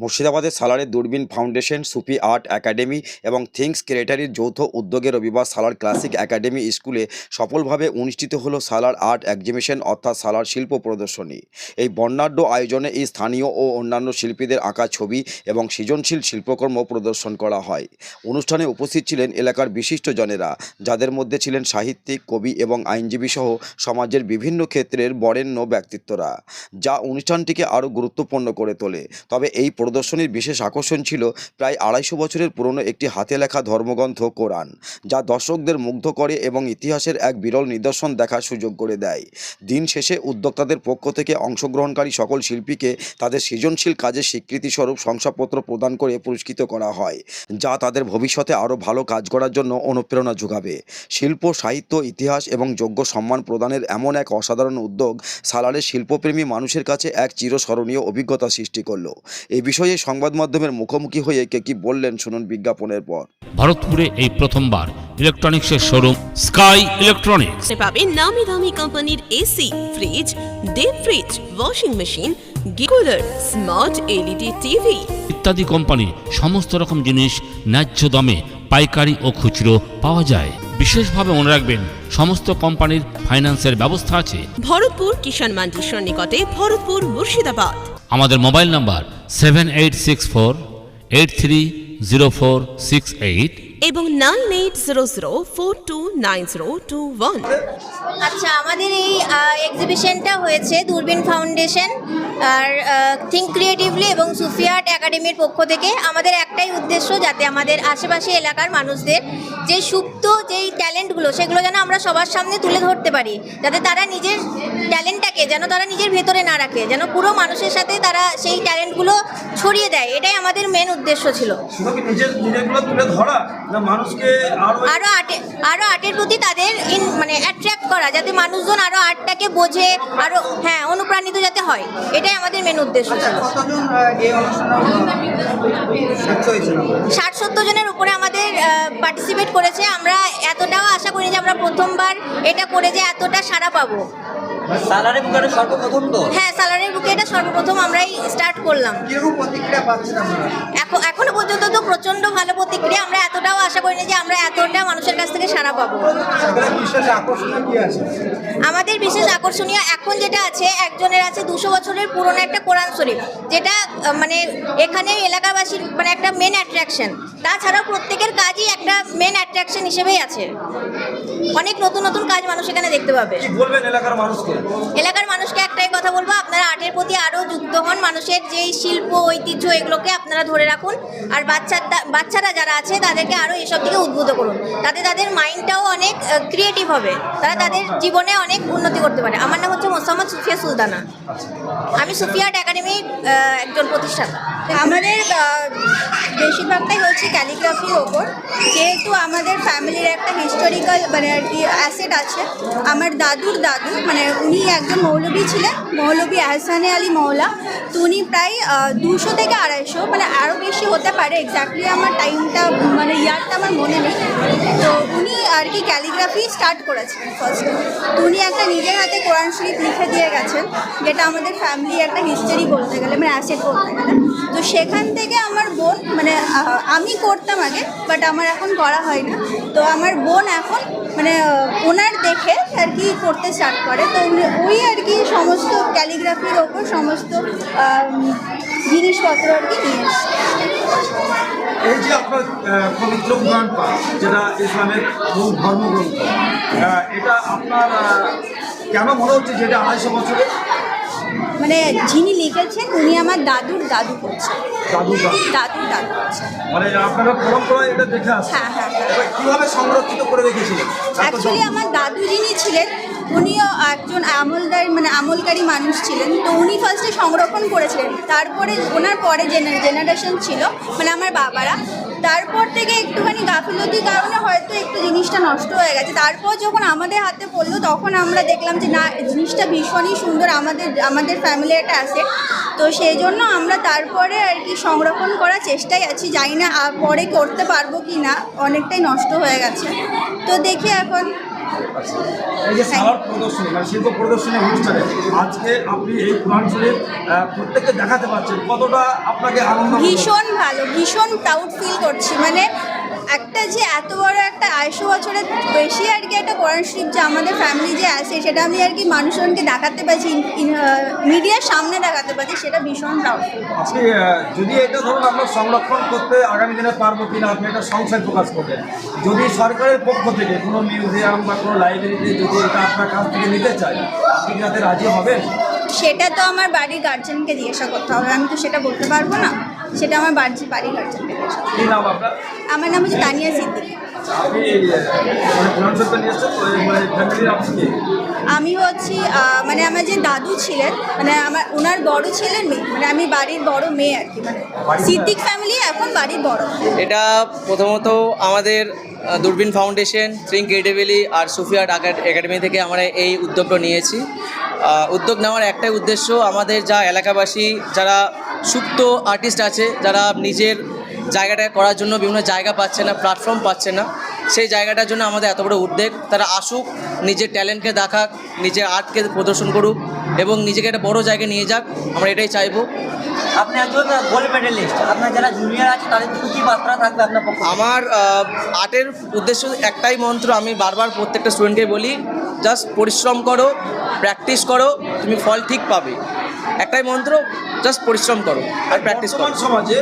মুর্শিদাবাদের সালারের Durbin foundation, Sufi art academy এবং things ক্রিয়েটারির যৌথ উদ্যোগে রবিবার সালার ক্লাসিক একাডেমি স্কুলে সফলভাবে অনুষ্ঠিত হলো সালার আর্ট এক্সিবিশন অর্থাৎ সালার শিল্প প্রদর্শনী। এই বর্ণাঢ্য আয়োজনে এই স্থানীয় ও অন্যান্য শিল্পীদের আঁকা ছবি এবং সৃজনশীল শিল্পকর্ম প্রদর্শন করা হয়। অনুষ্ঠানে উপস্থিত ছিলেন এলাকার বিশিষ্টজনেরা যাদের মধ্যে ছিলেন সাহিত্যিক, কবি এবং আইনজীবী সহ সমাজের বিভিন্ন ক্ষেত্রের বরেণ্য ব্যক্তিত্বরা, যা অনুষ্ঠানটিকে আরও গুরুত্বপূর্ণ করে তোলে। তবে এই প্রদর্শনীর বিশেষ আকর্ষণ ছিল প্রায় আড়াইশো বছরের পুরনো একটি হাতে লেখা ধর্মগ্রন্থ কোরআন, যা দর্শকদের মুগ্ধ করে এবং ইতিহাসের এক বিরল নিদর্শন দেখার সুযোগ করে দেয়। দিন শেষে উদ্যোক্তাদের পক্ষ থেকে অংশগ্রহণকারী সকল শিল্পীকে তাদের সৃজনশীল কাজের স্বীকৃতিস্বরূপ শংসাপত্র প্রদান করে পুরস্কৃত করা হয়, যা তাদের ভবিষ্যতে আরও ভালো কাজ করার জন্য অনুপ্রেরণা যোগাবে। শিল্প, সাহিত্য, ইতিহাস এবং যোগ্য সম্মান প্রদানের এমন এক অসাধারণ উদ্যোগ সালারের শিল্পপ্রেমী মানুষের কাছে এক চিরস্মরণীয় অভিজ্ঞতা সৃষ্টি করল। এই বিষয়ে সংবাদ মাধ্যমের মুখোমুখি হয়ে কে কি বললেন শুনুন বিজ্ঞাপনের পর। ভারতপুরে এই প্রথমবার ইলেকট্রনিক্সের শোরুম স্কাই ইলেকট্রনিক্স। পাবেন নামি দামি কোম্পানির AC fridge deep fridge washing machine cooler smart LED TV ইত্যাদি কোম্পানির সমস্ত রকম জিনিস ন্যায্য দামে পাইকারি ও খুচরো পাওয়া যায়। বিশেষভাবে মনে রাখবেন সমস্ত কোম্পানির ফাইন্যান্সের ব্যবস্থা আছে। ভরতপুর কিষাণ মান্ডির সন্নিকটে ভরতপুর মুর্শিদাবাদ। আমাদের mobile number seven eight six four eight three zero four six eight এবং nine eight zero zero four two nine zero two one. আচ্ছা আমাদের এই এক্সিবিশনটা হয়েছে দূরবীন ফাউন্ডেশন আর থিঙ্ক ক্রিয়েটিভলি এবং সুফি আর্ট একাডেমির পক্ষ থেকে। আমাদের একটাই উদ্দেশ্য যাতে আমাদের আশেপাশে এলাকার মানুষদের যে সুপ্ত যেই ট্যালেন্টগুলো সেগুলো যেন আমরা সবার সামনে তুলে ধরতে পারি। যাতে তারা নিজের ট্যালেন্টটাকে যেন তারা নিজের ভেতরে না রাখে যেন পুরো মানুষের সাথে তারা সেই ট্যালেন্টগুলো ছড়িয়ে দেয়। এটাই আমাদের মেন উদ্দেশ্য ছিল। মানুষকে আরও আরও আর্টে আরও আর্টের প্রতি তাদের ইন মানে অ্যাট্রাক্ট করা যাতে মানুষজন আরও আর্টটাকে বোঝে আরও হ্যাঁ অনুপ্রাণিত যাতে হয়। এটাই আমাদের মেন উদ্দেশ্য ছিল। কতজন এই অনুষ্ঠানে যুক্ত হয়েছিল ষাট সত্তর জনের উপরে আমাদের পার্টিসিপেট করেছে। আমরা এতটাও আশা করিনি যে আমরা প্রথমবার এটা করে যে এতটা সাড়া পাবো। সর্বপ্রথম তো? হ্যাঁ স্যালারির বুকে এটা সর্বপ্রথম আমরাই স্টার্ট করলাম। এখন এখনও পর্যন্ত তো প্রচণ্ড ভালো প্রতিক্রিয়া আমরা এতটাও আশা করিনি যে আমরা এতটা মানুষের কাছ থেকে সাড়া পাবো। আমাদের বিশেষ আকর্ষণীয় এখন যেটা আছে একজনের আছে দুশো বছরের পুরনো একটা কোরআন শরীফ যেটা মানে এখানে এলাকাবাসীর মানে একটা মেন অ্যাট্রাকশন তাছাড়াও প্রত্যেকের কাজই একটা মেন অ্যাট্রাকশন হিসেবেই আছে। অনেক নতুন নতুন কাজ মানুষ এখানে দেখতে পাবে। এলাকার মানুষকে? এলাকার একটাই কথা বলব, আপনারা আর্টের প্রতি আরও যুক্ত হন, মানুষের যেই শিল্প, ঐতিহ্য, এগুলোকে আপনারা ধরে রাখুন। আর বাচ্চার বাচ্চারা যারা আছে, তাদেরকে আরও এসব দিকে উদ্বুদ্ধ করুন। তাতে তাদের মাইন্ডটাও অনেক ক্রিয়েটিভ হবে। তারা তাদের জীবনে অনেক উন্নতি করতে পারে। আমার নাম হচ্ছে মোসাম্মদ সুফিয়া সুলতানা। আমি সুফিয়া আর্ট একাডেমির একজন প্রতিষ্ঠাতা। আমাদের বেশিরভাগটাই হচ্ছে ক্যালিগ্রাফির ওপর। যেহেতু আমাদের ফ্যামিলির একটা হিস্টোরিক্যাল মানে আর কি অ্যাসেট আছে, আমার দাদুর দাদু মানে উনি একজন মৌলবী ছিলেন, মৌলবী আহসানে আলী মৌলা, তো উনি প্রায় দুশো থেকে আড়াইশো মানে আরও বেশি হতে পারে এক্স্যাক্টলি আমার টাইমটা মানে ইয়ারটা আমার মনে নেই। তো উনি আর কি ক্যালিগ্রাফি স্টার্ট করেছিলেন ফার্স্ট তো উনি একটা নিজের হাতে কোরআন শরীফ লিখে দিয়ে গেছেন, যেটা আমাদের ফ্যামিলি একটা হিস্টোরি বলতে গেলে মানে অ্যাসেট বলতে গেলে। তো সেখান থেকে আমার বোন মানে আমি করতাম আগে বাট আমার এখন করা হয় না। তো আমার বোন এখন মানে ওনার দেখে আর কি করতে স্টার্ট করে। তো ওই আর কি সমস্ত ক্যালিগ্রাফির ওপর সমস্ত জিনিসপত্র আর কি নিয়ে এই যে আপনার পবিত্র যেটা ইসলামের ধর্মগ্রন্থ এটা আপনার কেন মনে হচ্ছে যেটা আড়াইশো বছরে মানে যিনি লিখেছেন উনি আমার দাদুর দাদু করছেন দাদু দাদু। দাদুর দাদু করছেন মানে আপনারা পরম্পরায় এটা দেখে আসছেন। হ্যাঁ, হ্যাঁ, হ্যাঁ। কীভাবে সংরক্ষিত করে রেখেছিলেন? অ্যাকচুয়ালি আমার দাদু যিনি ছিলেন উনিও একজন আমলদার মানে আমলকারী মানুষ ছিলেন। তো উনি ফার্স্টে সংরক্ষণ করেছিলেন। তারপরে ওনার পরে জেনারেশন ছিল মানে আমার বাবারা। তারপর থেকে একটুখানি গাফিলতির কারণে হয়তো একটু জিনিসটা নষ্ট হয়ে গেছে। তারপর যখন আমাদের হাতে পড়ল, তখন আমরা দেখলাম যে, না, জিনিসটা ভীষণই সুন্দর আমাদের আমাদের ফ্যামিলি একটা অ্যাসেট তো সেই জন্য আমরা তারপরে আর কি সংরক্ষণ করার চেষ্টাই আছি। জানি না পরে করতে পারব কি না অনেকটাই নষ্ট হয়ে গেছে। তো দেখি এখন। এই যে সালার প্রদর্শনী মানে শিল্প প্রদর্শনী অনুষ্ঠানে আজকে আপনি এই কোরআন শরীফ প্রত্যেককে দেখাতে পারছেন। কতটা আপনাকে আনন্দ ভীষণ ভালো, ভীষণ প্রাউড ফিল করছি। মানে একটা যে এত বড় একটা আড়াইশো বছরের বেশি আর কি একটা কোরআন শরীফ যে আমাদের ফ্যামিলি যে আছে সেটা আমি আর কি মানুষজনকে দেখাতে পারছি মিডিয়ার সামনে দেখাতে পারছি সেটা ভীষণ আপনি যদি এটা ধরুন আমরা সংরক্ষণ করতে আগামী দিনে পারব কিনা আপনি একটা সংশয় প্রকাশ করবেন। যদি সরকারের পক্ষ থেকে কোনো মিউজিয়াম বা কোনো লাইব্রেরিতে যদি এটা আপনার কাছ থেকে নিতে চায় আপনি কি রাজি হবেন? সেটা তো আমার বাড়ির গার্জেনকে জিজ্ঞাসা করতে হবে আমি তো সেটা বলতে পারব না। সেটা আমার বাড়ির বাড়ির আপনার? আমার নাম হচ্ছে তানিয়া সিদ্দিক। মানে মানে আমি হচ্ছি মানে আমার যে দাদু ছিলেন মানে আমার ওনার বড় ছিলেন মেয়ে মানে আমি বাড়ির বড় মেয়ে আর কি মানে সিদ্দিক ফ্যামিলি এখন বাড়ির বড়। এটা প্রথমত আমাদের দূরবীন ফাউন্ডেশন থ্রিঙ্ক ক্রিয়েটিভলি আর সুফিয়ার্ট একাডেমি থেকে আমরা এই উদ্যোগটা নিয়েছি। উদ্যোগ নেওয়ার একটাই উদ্দেশ্য আমাদের যা এলাকাবাসী যারা সুপ্ত আর্টিস্ট আছে যারা নিজের জায়গাটা করার জন্য বিভিন্ন জায়গা পাচ্ছে না প্ল্যাটফর্ম পাচ্ছে না। সেই জায়গাটার জন্য আমাদের এত বড় উদ্বেগ। তারা আসুক নিজের ট্যালেন্টকে দেখাক নিজের আর্টকে প্রদর্শন করুক এবং নিজেকে একটা বড় জায়গায় নিয়ে যাক আমরা এটাই চাইব। আপনি একজন গোল্ড মেডেলিস্ট আপনার যারা জুনিয়র আছে তাদের জন্য কি বার্তা থাকবে আপনার আমার আর্টের উদ্দেশ্য একটাই মন্ত্র আমি বারবার প্রত্যেকটা স্টুডেন্টকে বলি জাস্ট পরিশ্রম করো প্র্যাকটিস করো তুমি ফল ঠিক পাবে। একটাই মন্ত্র জাস্ট পরিশ্রম করো আর প্র্যাকটিস করো। সমাজে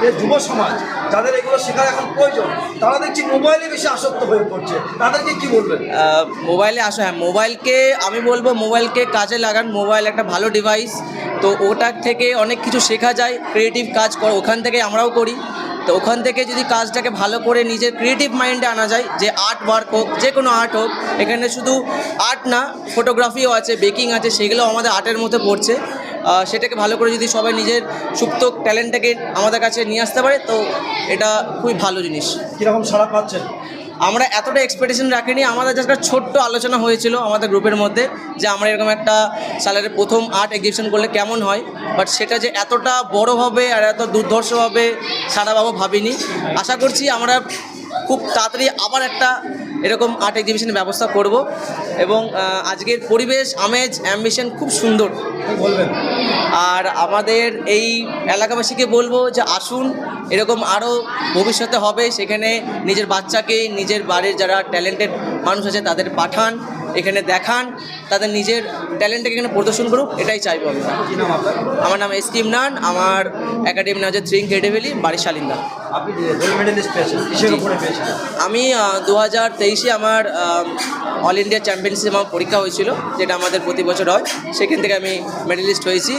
যে যুব সমাজ যাদের এগুলো শেখার এখন প্রয়োজন তারা দেখছি মোবাইলে বেশি আসক্ত হয়ে পড়ছে। তাদেরকে কি বলবেন? মোবাইলে আসো হ্যাঁ মোবাইলকে আমি বলব মোবাইলকে কাজে লাগান। মোবাইল একটা ভালো ডিভাইস তো ওটার থেকে অনেক কিছু শেখা যায়। ক্রিয়েটিভ কাজ করো ওখান থেকে আমরাও করি। তো ওখান থেকে যদি কাজটাকে ভালো করে নিজের ক্রিয়েটিভ মাইন্ডে আনা যায়, যে আর্ট ওয়ার্ক হোক, যে কোনো আর্ট হোক, এখানে শুধু আর্ট না ফটোগ্রাফিও আছে বেকিং আছে সেগুলো আমাদের আর্টের মধ্যে পড়ছে। সেটাকে ভালো করে যদি সবাই নিজের সুপ্ত ট্যালেন্টটাকে আমাদের কাছে নিয়ে আসতে পারে, তো এটা খুবই ভালো জিনিস। কীরকম সারা পাচ্ছেন? আমরা এতটা এক্সপেকটেশন রাখিনি। আমাদের জাস্ট একটা ছোট্ট আলোচনা হয়েছিল আমাদের গ্রুপের মধ্যে যে আমরা এরকম একটা স্যালারি প্রথম আর্ট এক্সিবিশন করলে কেমন হয়? বাট সেটা যে এতটা বড় হবে আর এত দুর্ধর্ষভাবে সারা বাবু ভাবিনি। আশা করছি আমরা খুব তাড়াতাড়ি আবার একটা এরকম আর্ট এক্সিবিশনের ব্যবস্থা করব। এবং আজকের পরিবেশ আমেজ অ্যাম্বিশন খুব সুন্দর। বলবেন। আর আমাদের এই এলাকাবাসীকে বলব যে আসুন এরকম আরও ভবিষ্যতে হবে। সেখানে নিজের বাচ্চাকে নিজের বাড়ির যারা ট্যালেন্টেড মানুষ আছে তাদের পাঠান। এখানে দেখান তাদের নিজের ট্যালেন্টটাকে এখানে প্রদর্শন করুক এটাই চাইব আপনার? আমার নাম এস ইমরান আমার একাডেমি নাম হচ্ছে থ্রিং ক্রেডিভেলি বাড়ি শালিন্দা। আমি দু হাজার তেইশে আমার অল ইন্ডিয়া চ্যাম্পিয়নশিপ আমার পরীক্ষা হয়েছিল যেটা আমাদের প্রতি বছর হয়। সেখান থেকে আমি মেডেলিস্ট হয়েছি।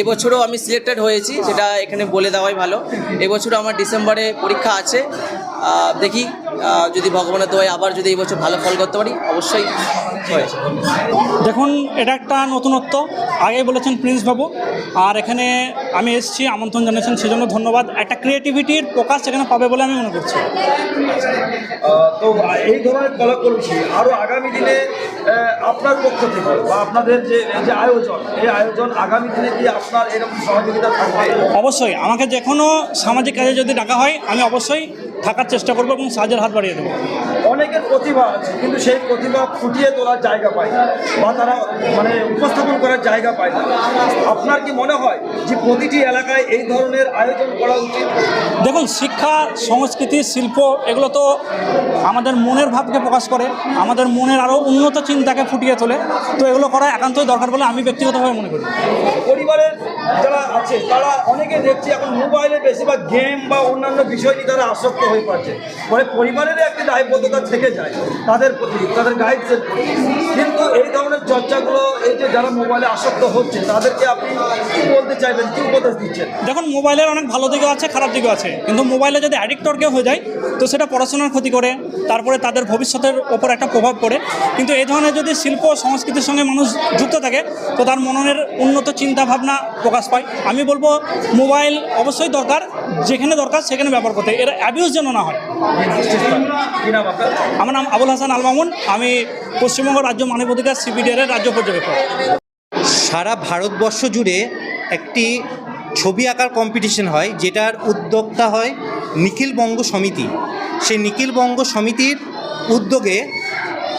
এবছরও আমি সিলেক্টেড হয়েছি সেটা এখানে বলে দেওয়াই ভালো। এবছরও আমার ডিসেম্বরে পরীক্ষা আছে। দেখি যদি ভগবানের দোয়ায় আবার যদি এই বছর ভালো ফল করতে পারি অবশ্যই দেখুন এটা একটা নতুনত্ব। আগেই বলেছেন প্রিন্স বাবু আর এখানে আমি এসেছি আমন্ত্রণ জানিয়েছেন সেজন্য ধন্যবাদ। একটা ক্রিয়েটিভিটির প্রকাশ এখানে পাবে বলে আমি মনে করছি। তো এই ধরনের কলাকলসি আরও আগামী দিনে আপনার পক্ষ থেকে বা আপনাদের যে এই যে আয়োজন এই আয়োজন আগামী দিনে কি আপনার এরকম সহযোগিতা থাকবে? অবশ্যই আমাকে যে কোনো সামাজিক কাজে যদি ডাকা হয় আমি অবশ্যই থাকার চেষ্টা করব এবং সাহায্যের হাত বাড়িয়ে দেবো। অনেকের প্রতিভা আছে কিন্তু সেই প্রতিভা ফুটিয়ে তোলার জায়গা পায় না বা তারা মানে উপস্থাপন করার জায়গা পায় না। আপনার কি মনে হয় যে প্রতিটি এলাকায় এই ধরনের আয়োজন করা উচিত? দেখুন শিক্ষা সংস্কৃতি শিল্প এগুলো তো আমাদের মনের ভাবকে প্রকাশ করে আমাদের মনের আরও উন্নত চিন্তাকে ফুটিয়ে তোলে তো এগুলো করা একান্তই দরকার বলে আমি ব্যক্তিগতভাবে মনে করি। পরিবারের যারা আছে তারা অনেকে দেখছি এখন মোবাইলে বেশিরভাগ গেম বা অন্যান্য বিষয় নিয়ে তারা আসক্ত হয়ে পড়ছে ফলে পরিবারের একটি দায়বদ্ধতা থেকে যায়, তাদের প্রতি, তাদের গাইডসের প্রতি। কিন্তু এই ধরনের চর্চাগুলো, এই যে যারা মোবাইলে আসক্ত হচ্ছে, তাদেরকে আপনি কি বলতে চাইবেন, কি উপদেশ দিচ্ছেন? দেখুন মোবাইলের অনেক ভালো দিকও আছে, খারাপ দিকও আছে। কিন্তু মোবাইলে যদি অ্যাডিক্টর কেউ হয়ে যায়, তো সেটা পড়াশোনার ক্ষতি করে, তারপরে তাদের ভবিষ্যতের ওপর একটা প্রভাব পড়ে। কিন্তু এই ধরনের যদি শিল্প সংস্কৃতির সঙ্গে মানুষ যুক্ত থাকে, তো তার মননের উন্নত চিন্তা ভাবনা প্রকাশ পায়। আমি বলব মোবাইল অবশ্যই দরকার। যেখানে দরকার সেখানে ব্যবহার করতে এর অ্যাবিউজ যেন না হয়। আমার নাম আবুল হাসান আল মামুন আমি পশ্চিমবঙ্গ রাজ্য মানবাধিকার সিপিডিআর এর রাজ্য পর্যবেক্ষক। সারা ভারতবর্ষ জুড়ে একটি ছবি আঁকার কম্পিটিশন হয়, যেটার উদ্যোক্তা হয় নিখিল বঙ্গ সমিতি। সেই নিখিল বঙ্গ সমিতির উদ্যোগে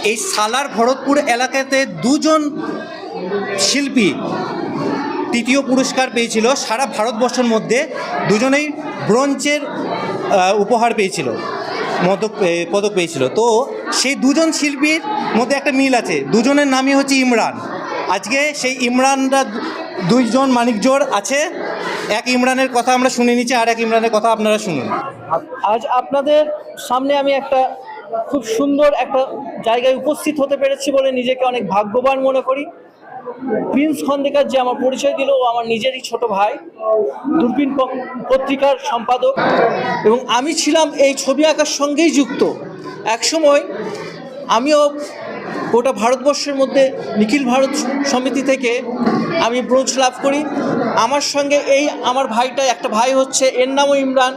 এই সালার ভরতপুর এলাকাতে দুজন শিল্পী তৃতীয় পুরস্কার পেয়েছিল। সারা ভারতবর্ষের মধ্যে দুজনেই ব্রোঞ্জের উপহার পেয়েছিল, মদক পদক পেয়েছিল। তো সেই দুজন শিল্পীর মধ্যে একটা মিল আছে। দুজনের নামই হচ্ছে ইমরান। আজকে সেই ইমরানরা দুইজন মানিকজোর আছে। এক ইমরানের কথা আমরা শুনে নিচ্ছি, আর এক ইমরানের কথা আপনারা শুনুন। আজ আপনাদের সামনে আমি একটা খুব সুন্দর একটা জায়গায় উপস্থিত হতে পেরেছি বলে নিজেকে অনেক ভাগ্যবান মনে করি। প্রিন্স খন্দেকার যে আমার পরিচয় দিল, ও আমার নিজেরই ছোট ভাই, দূরবীন পত্রিকার সম্পাদক। এবং আমি ছিলাম এই ছবি আঁকার সঙ্গেই যুক্ত। একসময় আমিও গোটা ভারতবর্ষের মধ্যে নিখিল ভারত সমিতি থেকে আমি ব্রোঞ্জ লাভ করি। আমার সঙ্গে এই আমার ভাইটা একটা ভাই হচ্ছে, এর নামও ইমরান।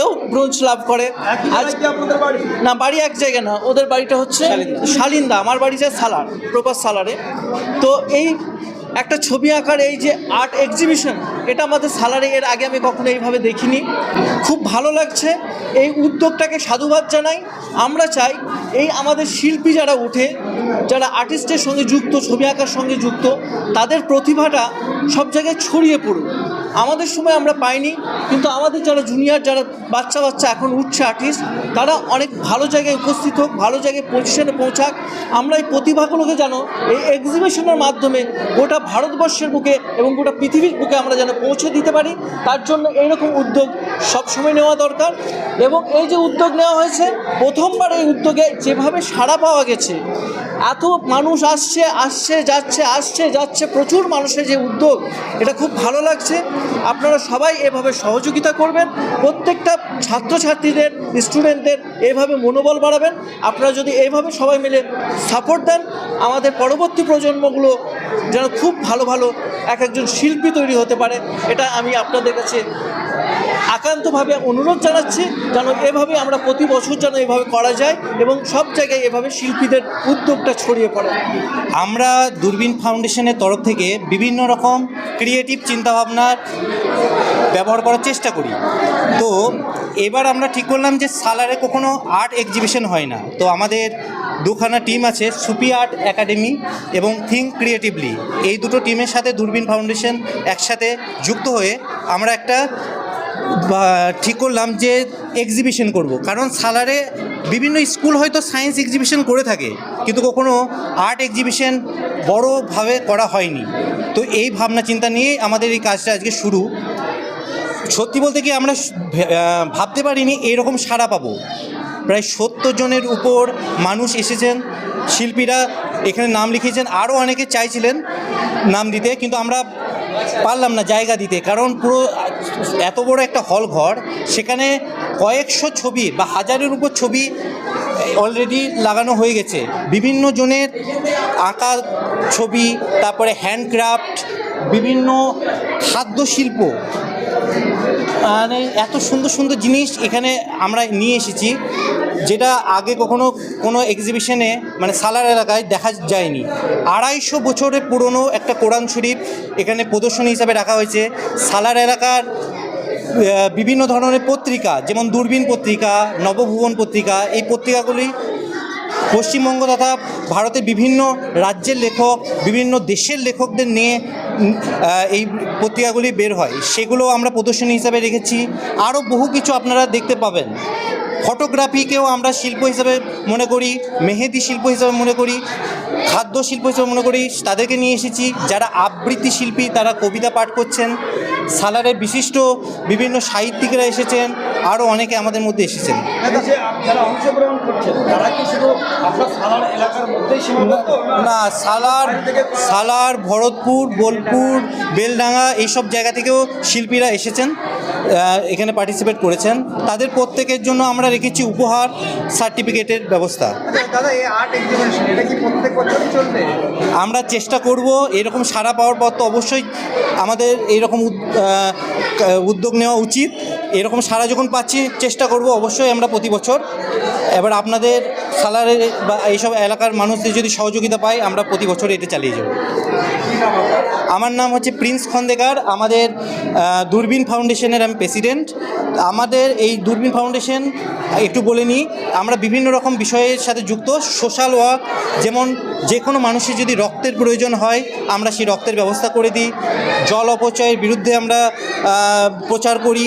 এও ব্রোঞ্জ লাভ করে। আজ না বাড়ি এক জায়গায় না ওদের বাড়িটা হচ্ছে শালিন্দা। আমার বাড়ি যায় সালার প্রপার সালারে। তো এই একটা ছবি আঁকার এই যে আর্ট এক্সিবিশন এটা আমাদের সালারে এর আগে আমি কখনো এইভাবে দেখিনি। খুব ভালো লাগছে এই উদ্যোগটাকে সাধুবাদ জানাই। আমরা চাই এই আমাদের শিল্পী যারা উঠে যারা আর্টিস্টের সঙ্গে যুক্ত ছবি আঁকার সঙ্গে যুক্ত তাদের প্রতিভাটা সব জায়গায় ছড়িয়ে পড়ুক। আমাদের সময় আমরা পাইনি, কিন্তু আমাদের যারা জুনিয়র যারা বাচ্চা বাচ্চা এখন উঠছে আর্টিস্ট তারা অনেক ভালো জায়গায় উপস্থিত হোক, ভালো জায়গায় পজিশনে পৌঁছাক। আমরা এই প্রতিভাগুলোকে যেন এই এক্সিবিশনের মাধ্যমে গোটা ভারতবর্ষের বুকে এবং গোটা পৃথিবীর বুকে আমরা যেন পৌঁছে দিতে পারি, তার জন্য এইরকম উদ্যোগ সবসময় নেওয়া দরকার। এবং এই যে উদ্যোগ নেওয়া হয়েছে, প্রথমবার এই উদ্যোগে যেভাবে সাড়া পাওয়া গেছে, এত মানুষ আসছে আসছে, যাচ্ছে আসছে, যাচ্ছে, প্রচুর মানুষের যে উদ্যোগ, এটা খুব ভালো লাগছে। আপনারা সবাই এভাবে সহযোগিতা করবেন, প্রত্যেকটা ছাত্রছাত্রীদের স্টুডেন্টদের এভাবে মনোবল বাড়াবেন। আপনারা যদি এইভাবে সবাই মিলে সাপোর্ট দেন, আমাদের পরবর্তী প্রজন্মগুলো যেন খুব ভালো ভালো এক একজন শিল্পী তৈরি হতে পারে। এটা আমি আপনাদের কাছে একান্তভাবে অনুরোধ জানাচ্ছি যেন এভাবে আমরা প্রতি বছর যেন এভাবে করা যায় এবং সব জায়গায় এভাবে শিল্পীদের উদ্যোগটা ছড়িয়ে পড়ে। আমরা দূরবীন ফাউন্ডেশনের তরফ থেকে বিভিন্ন রকম ক্রিয়েটিভ চিন্তাভাবনার ব্যবহার করার চেষ্টা করি। তো এবার আমরা ঠিক করলাম যে সালারে কখনো আর্ট এক্সিবিশন হয় না। তো আমাদের দুখানা টিম আছে, সুপি আর্ট একাডেমি এবং থিঙ্ক ক্রিয়েটিভলি। এই দুটো টিমের সাথে দূরবীন ফাউন্ডেশন একসাথে যুক্ত হয়ে আমরা একটা ঠিক করলাম যে এক্সিবিশন করব। কারণ সালারে বিভিন্ন স্কুল হয়তো সায়েন্স এক্সিবিশন করে থাকে, কিন্তু কখনো আর্ট এক্সিবিশন বড়োভাবে করা হয়নি। তো এই ভাবনা চিন্তা নিয়ে আমাদের এই কাজটা আজকে শুরু। সত্যি বলতে কি আমরা ভাবতে পারিনি এরকম সাড়া পাবো। প্রায় সত্তর জনের উপর মানুষ এসেছেন, শিল্পীরা এখানে নাম লিখিয়েছেন, আরও অনেকে চাইছিলেন নাম দিতে, কিন্তু আমরা পারলাম না জায়গা দিতে, কারণ পুরো এত বড় একটা হল ঘর, সেখানে কয়েকশো ছবি বা হাজারের উপর ছবি অলরেডি লাগানো হয়ে গেছে। বিভিন্ন জনের আঁকা ছবি, তারপরে হ্যান্ডক্রাফট বিভিন্ন খাদ্য শিল্প মানে এত সুন্দর সুন্দর জিনিস এখানে আমরা নিয়ে এসেছি, যেটা আগে কখনো কোনো এক্সিবিশনে মানে সালার এলাকায় দেখা যায়নি। আড়াইশো বছরের পুরনো একটা কোরআন শরীফ এখানে প্রদর্শনী হিসাবে রাখা হয়েছে। সালার এলাকার বিভিন্ন ধরনের পত্রিকা, যেমন দূরবীন পত্রিকা, নবভুবন পত্রিকা, এই পত্রিকাগুলি পশ্চিমবঙ্গ তথা ভারতের বিভিন্ন রাজ্যের লেখক, বিভিন্ন দেশের লেখকদের নিয়ে এই পত্রিকাগুলি বের হয়। সেগুলো আমরা প্রদর্শনী হিসাবে রেখেছি। আরও বহু কিছু আপনারা দেখতে পাবেন। ফটোগ্রাফিকেও আমরা শিল্প হিসাবে মনে করি মেহেদি শিল্প হিসাবে মনে করি খাদ্য শিল্প হিসাবে মনে করি তাদেরকে নিয়ে এসেছি। যারা আবৃত্তি শিল্পী তারা কবিতা পাঠ করছেন। সালারের বিশিষ্ট বিভিন্ন সাহিত্যিকরা এসেছেন আরও অনেকে আমাদের মধ্যে এসেছেন। না সালার সালার ভরতপুর বোলপুর বেলডাঙ্গা এইসব জায়গা থেকেও শিল্পীরা এসেছেন এখানে পার্টিসিপেট করেছেন। তাদের প্রত্যেকের জন্য আমরা রেখেছি উপহার সার্টিফিকেটের ব্যবস্থা। আমরা চেষ্টা করব এরকম সারা পাওয়ার পর তো অবশ্যই আমাদের এইরকম উদ্যোগ নেওয়া উচিত। এরকম সারা যখন পাচ্ছি, চেষ্টা করব অবশ্যই আমরা প্রতি বছর। এবার আপনাদের সালারের বা এইসব এলাকার মানুষদের যদি সহযোগিতা পাই, আমরা প্রতি বছর এটা চালিয়ে যাব। আমার নাম হচ্ছে প্রিন্স খন্দেকার। আমাদের দূরবীন ফাউন্ডেশনের আমি প্রেসিডেন্ট আমাদের এই দূরবীন ফাউন্ডেশন একটু বলে নিই, আমরা বিভিন্ন রকম বিষয়ের সাথে যুক্ত। সোশ্যাল ওয়ার্ক যেমন যে কোনো মানুষের যদি রক্তের প্রয়োজন হয়, আমরা সেই রক্তের ব্যবস্থা করে দিই। জল অপচয়ের বিরুদ্ধে আমরা প্রচার করি।